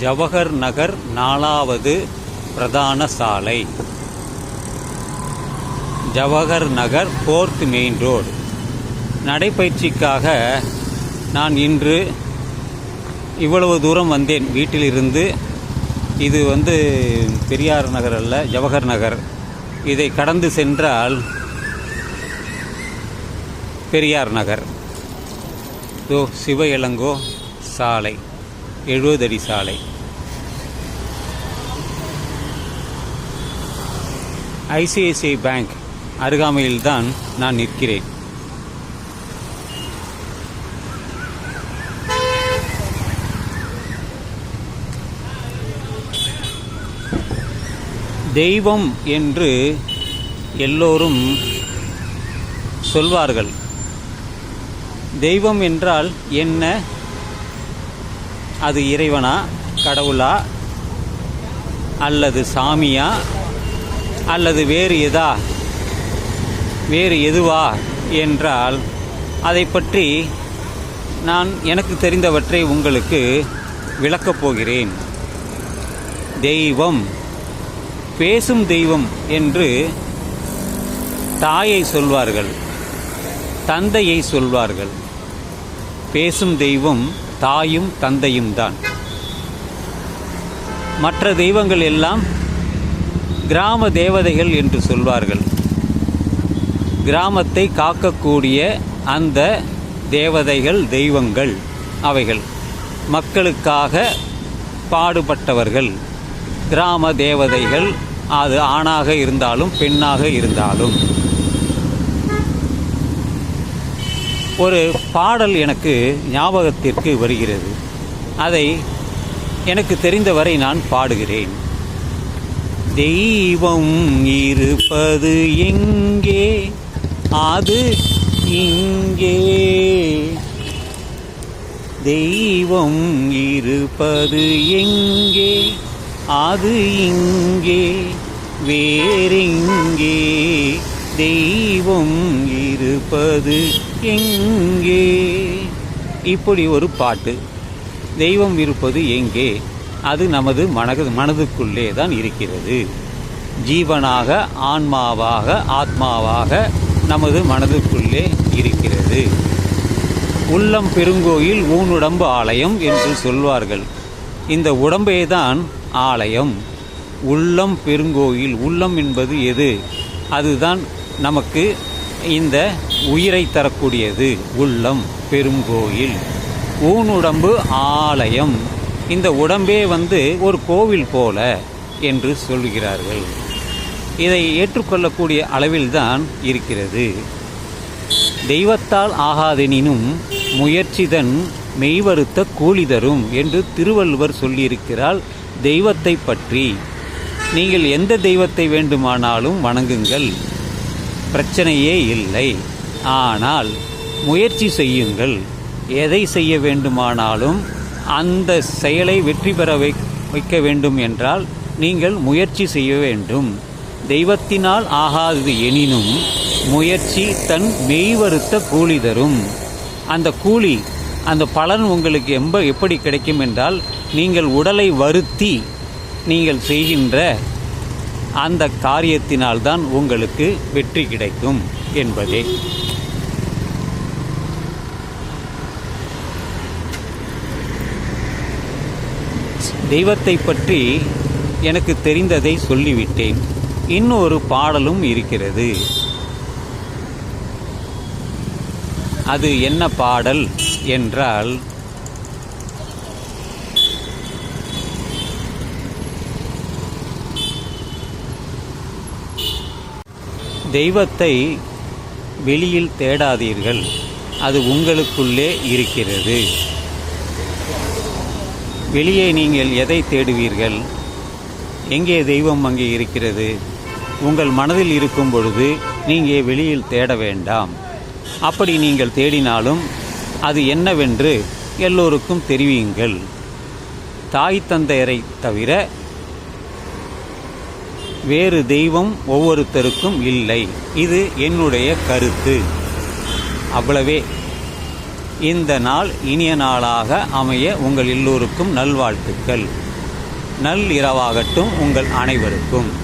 ஜவஹர் நகர் நாலாவது பிரதான சாலை. Jawahar Nagar fourth main road. நடைப்பயிற்சிக்காக நான் இன்று இவ்வளவு தூரம் வந்தேன். வீட்டிலிருந்து இது வந்து பெரியார் நகர் அல்ல ஜவஹர் நகர். இதை கடந்து சென்றால் பெரியார் நகர். தோ சிவ இளங்கோ சாலை. எழுபது அடி சாலை ஐசிஐசிஐ பேங்க் அருகாமையில்தான் நான் நிற்கிறேன். தெய்வம் என்று எல்லோரும் சொல்வார்கள். தெய்வம் என்றால் என்ன? அது இறைவனா கடவுளா அல்லது சாமியா அல்லது வேறு எதா வேறு எதுவா என்றால் அதை பற்றி நான் எனக்கு தெரிந்தவற்றை உங்களுக்கு விளக்கப் போகிறேன். தெய்வம் பேசும் தெய்வம் என்று தாயை சொல்வார்கள் தந்தையை சொல்வார்கள். பேசும் தெய்வம் தாயும் தந்தையும் தான். மற்ற தெய்வங்கள் எல்லாம் கிராம தேவதைகள் என்று சொல்வார்கள். கிராமத்தை காக்கக்கூடிய அந்த தேவதைகள் தெய்வங்கள் அவைகள். மக்களுக்காக பாடுபட்டவர்கள் கிராம தேவதைகள். அது ஆணாக இருந்தாலும் பெண்ணாக இருந்தாலும். ஒரு பாடல் எனக்கு ஞாபகத்திற்கு வருகிறது. அதை எனக்கு தெரிந்தவரை நான் பாடுகிறேன். தெய்வம் இருப்பது எங்கே? அது இங்கே. தெய்வம் இருப்பது எங்கே? அது இங்கே. வேறெங்கே? தெய்வம் இருப்பது எங்கே? இப்படி ஒரு பாட்டு. தெய்வம் இருப்பது எங்கே? அது நமது மனது மனதுக்குள்ளே தான் இருக்கிறது. ஜீவனாக ஆன்மாவாக ஆத்மாவாக நமது மனதுக்குள்ளே இருக்கிறது. உள்ளம் பெருங்கோயில் ஊனுடம்பு ஆலயம் என்று சொல்வார்கள். இந்த உடம்பே தான் ஆலயம். உள்ளம் பெருங்கோயில். உள்ளம் என்பது எது? அதுதான் நமக்கு இந்த உயிரை தரக்கூடியது உள்ளம் பெருங்கோயில் ஊனுடம்பு ஆலயம். இந்த உடம்பே வந்து ஒரு கோவில் போல என்று சொல்கிறார்கள். இதை ஏற்றுக்கொள்ளக்கூடிய அளவில்தான் இருக்கிறது. தெய்வத்தால் ஆகாதெனினும் முயற்சிதன் மெய்வருத்த கூலி தரும் என்று திருவள்ளுவர் சொல்லியிருக்கிறார் தெய்வத்தை பற்றி. நீங்கள் எந்த தெய்வத்தை வேண்டுமானாலும் வணங்குங்கள். பிரச்சனையே இல்லை. ஆனால் முயற்சி செய்யுங்கள். எதை செய்ய வேண்டுமானாலும் அந்த செயலை வெற்றி பெற வை வைக்க வேண்டும் என்றால் நீங்கள் முயற்சி செய்ய வேண்டும். தெய்வத்தினால் ஆகாதது எனினும் முயற்சி தன் மெய்வருத்த கூலி தரும். அந்த கூலி அந்த பலன் உங்களுக்கு எம்ப எப்படி கிடைக்கும் என்றால் நீங்கள் உடலை வருத்தி நீங்கள் செய்கின்ற அந்த காரியத்தினால்தான் உங்களுக்கு வெற்றி கிடைக்கும் என்பதே. தெய்வத்தை பற்றி எனக்கு தெரிந்ததை சொல்லிவிட்டேன். இன்னொரு பாடலும் இருக்கிறது. அது என்ன பாடல் என்றால் தெய்வத்தை வெளியில் தேடாதீர்கள். அது உங்களுக்குள்ளே இருக்கிறது. வெளியே நீங்கள் எதை தேடுவீர்கள்? எங்கே தெய்வம் அங்கே இருக்கிறது? உங்கள் மனதில் இருக்கும் பொழுது நீங்கள் வெளியில் தேட வேண்டாம். அப்படி நீங்கள் தேடினாலும் அது என்னவென்று எல்லோருக்கும் தெரிவியுங்கள். தாய் தந்தையரை தவிர வேறு தெய்வம் ஒவ்வொருத்தருக்கும் இல்லை. இது என்னுடைய கருத்து. அவ்வளவே. இந்த நாள் இனிய நாளாக அமைய உங்கள் எல்லோருக்கும் நல்வாழ்த்துக்கள். நல் இரவாகட்டும் உங்கள் அனைவருக்கும்.